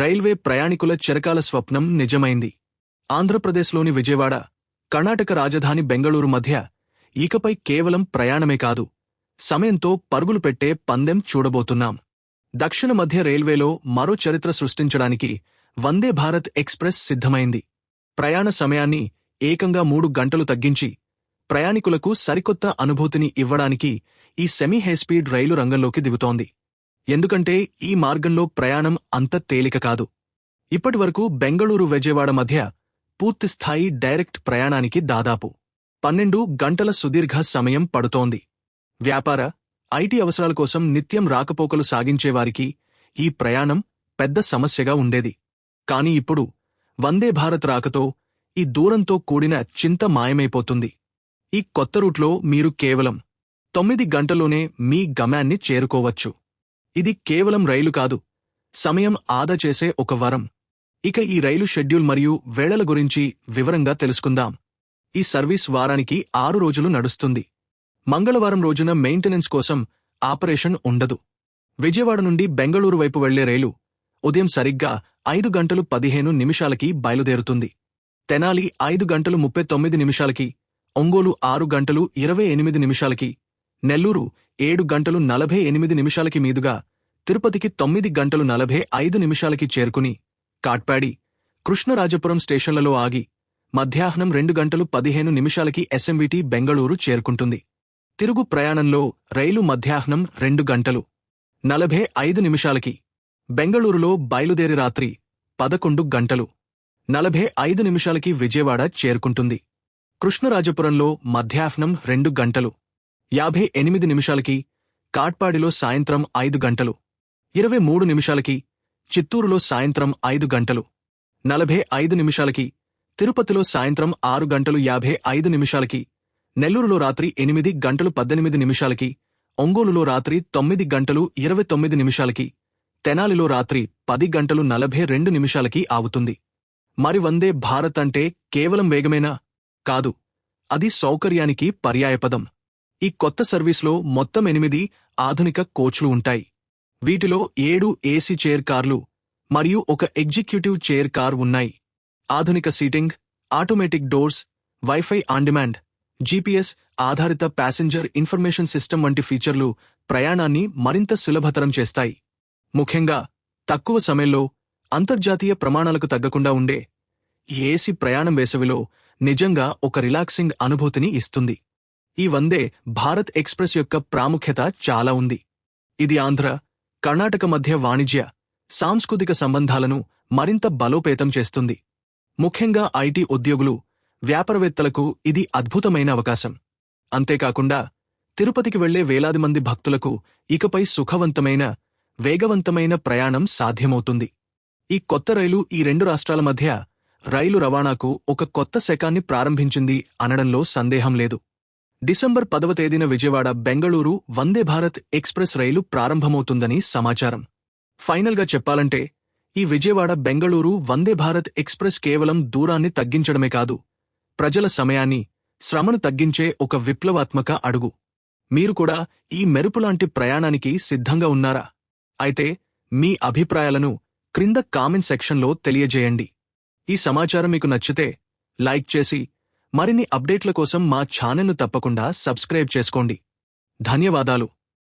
Railway ప్రయాణికుల చిరకాల స్వప్నం నిజమైంది. ఆంధ్రప్రదేశ్లోని విజయవాడ కర్ణాటక రాజధాని బెంగళూరు మధ్య ఇకపై కేవలం ప్రయాణమే కాదు సమయంతో పరుగులు పెట్టే పందెం చూడబోతున్నాం. దక్షిణ మధ్య రైల్వేలో మరో చరిత్ర సృష్టించడానికి వందే భారత్ ఎక్స్ప్రెస్ సిద్ధమైంది. ప్రయాణ సమయాన్ని ఏకంగా మూడు గంటలు తగ్గించి ప్రయాణికులకు సరికొత్త అనుభూతిని ఇవ్వడానికి ఈ సెమీ హైస్పీడ్ రైలు రంగంలోకి దిగుతోంది. ఎందుకంటే ఈ మార్గంలో ప్రయాణం అంత తేలిక కాదు. ఇప్పటివరకు బెంగళూరు విజయవాడ మధ్య పూర్తిస్థాయి డైరెక్ట్ ప్రయాణానికి దాదాపు పన్నెండు గంటల సుదీర్ఘ సమయం పడుతోంది. వ్యాపార ఐటీ అవసరాల కోసం నిత్యం రాకపోకలు సాగించేవారికి ఈ ప్రయాణం పెద్ద సమస్యగా ఉండేది. కాని ఇప్పుడు వందే భారత్ రాకతో ఈ దూరంతో కూడిన చింత మాయమైపోతుంది. ఈ కొత్త రూట్లో మీరు కేవలం తొమ్మిది గంటల్లోనే మీ గమ్యాన్ని చేరుకోవచ్చు. ఇది కేవలం రైలు కాదు. సమయం ఆదా చేసే ఒక వరం. ఇక ఈ రైలు షెడ్యూల్ మరియు వేళల గురించి వివరంగా తెలుసుకుందాం. ఈ సర్వీస్ వారానికి ఆరు రోజులు నడుస్తుంది. మంగళవారం రోజున మెయింటెనెన్స్ కోసం ఆపరేషన్ ఉండదు. విజయవాడ నుండి బెంగళూరు వైపు వెళ్ళే రైలు ఉదయం సరిగ్గా ఐదు గంటలు పదిహేను నిమిషాలకి బయలుదేరుతుంది. తెనాలి ఐదు గంటలు ముప్పై తొమ్మిది నిమిషాలకి ఒంగోలు ఆరు గంటలు ఇరవై ఎనిమిది నిమిషాలకి నెల్లూరు ఏడు గంటలు నలభై ఎనిమిది నిమిషాలకి మీదుగా తిరుపతికి తొమ్మిది గంటలు నలభై ఐదు నిమిషాలకి చేరుకుని కాట్పాడి కృష్ణరాజపురం స్టేషన్లలో ఆగి మధ్యాహ్నం రెండు గంటలు పదిహేను నిమిషాలకి ఎస్ఎంవిటి బెంగళూరు చేరుకుంటుంది. తిరుగు ప్రయాణంలో రైలు మధ్యాహ్నం రెండు గంటలు నలభై ఐదు నిమిషాలకి బెంగళూరులో బయలుదేరి రాత్రి పదకొండు గంటలు నలభై ఐదు నిమిషాలకి విజయవాడ చేరుకుంటుంది. కృష్ణరాజపురంలో మధ్యాహ్నం రెండు గంటలు యాభై ఎనిమిది నిమిషాలకి కాట్పాడిలో సాయంత్రం ఐదు గంటలు ఇరవై మూడు నిమిషాలకి చిత్తూరులో సాయంత్రం ఐదు గంటలు నలభై ఐదు నిమిషాలకి తిరుపతిలో సాయంత్రం ఆరు గంటలు యాభై ఐదు నిమిషాలకి నెల్లూరులో రాత్రి ఎనిమిది గంటలు పద్దెనిమిది నిమిషాలకి ఒంగోలులో రాత్రి తొమ్మిది గంటలు ఇరవై తొమ్మిది నిమిషాలకి తెనాలిలో రాత్రి పది గంటలు నలభై రెండు నిమిషాలకి ఆగుతుంది మరి వందే భారత్ అంటే కేవలం వేగమేనా? కాదు అది సౌకర్యానికి పర్యాయపదం. ఈ కొత్త సర్వీస్లో మొత్తం ఎనిమిది ఆధునిక కోచ్లు ఉంటాయి. వీటిలో ఏడు ఏసీ చైర్ కార్లు మరియు ఒక ఎగ్జిక్యూటివ్ చైర్ కార్ ఉన్నాయి. ఆధునిక seating automatic doors wifi on demand GPS ఆధారిత ప్యాసింజర్ ఇన్ఫర్మేషన్ సిస్టమ్ వంటి ఫీచర్లు ప్రయాణాన్ని మరింత సులభతరం చేస్తాయి. ముఖ్యంగా తక్కువ సమయంలో అంతర్జాతీయ ప్రమాణాలకు తగ్గకుండా ఉండే ఏసీ ప్రయాణం వేసవిలో నిజంగా ఒక రిలాక్సింగ్ అనుభూతిని ఇస్తుంది. ఈ వందే భారత్ ఎక్స్ప్రెస్ యొక్క ప్రాముఖ్యత చాలా ఉంది. ఇది ఆంధ్ర కర్ణాటక మధ్య వాణిజ్య సాంస్కృతిక సంబంధాలను మరింత బలోపేతం చేస్తుంది. ముఖ్యంగా ఐటీ ఉద్యోగులు వ్యాపారవేత్తలకు ఇది అద్భుతమైన అవకాశం. అంతేకాకుండా తిరుపతికి వెళ్ళే వేలాది మంది భక్తులకు ఇకపై సుఖవంతమైన వేగవంతమైన ప్రయాణం సాధ్యమవుతుంది. ఈ కొత్త రైలు ఈ రెండు రాష్ట్రాల మధ్య రైలు రవాణాకు ఒక కొత్త శకాన్ని ప్రారంభించింది అనడంలో సందేహం లేదు. డిసెంబర్ పదవ తేదీన విజయవాడ బెంగళూరు వందే భారత్ ఎక్స్ప్రెస్ రైలు ప్రారంభమవుతుందని సమాచారం. ఫైనల్గా చెప్పాలంటే ఈ విజయవాడ బెంగళూరు వందే భారత్ ఎక్స్ప్రెస్ కేవలం దూరాన్ని తగ్గించడమే కాదు ప్రజల సమయాన్ని శ్రమను తగ్గించే ఒక విప్లవాత్మక అడుగు. మీరు కూడా ఈ మెరుపులాంటి ప్రయాణానికి సిద్ధంగా ఉన్నారా? అయితే మీ అభిప్రాయాలను క్రింద కామెంట్ సెక్షన్లో తెలియజేయండి. ఈ సమాచారం మీకు నచ్చితే లైక్ చేసి మరిన్ని అప్డేట్ల కోసం మా ఛానల్ను తప్పకుండా సబ్స్క్రైబ్ చేసుకోండి. ధన్యవాదాలు.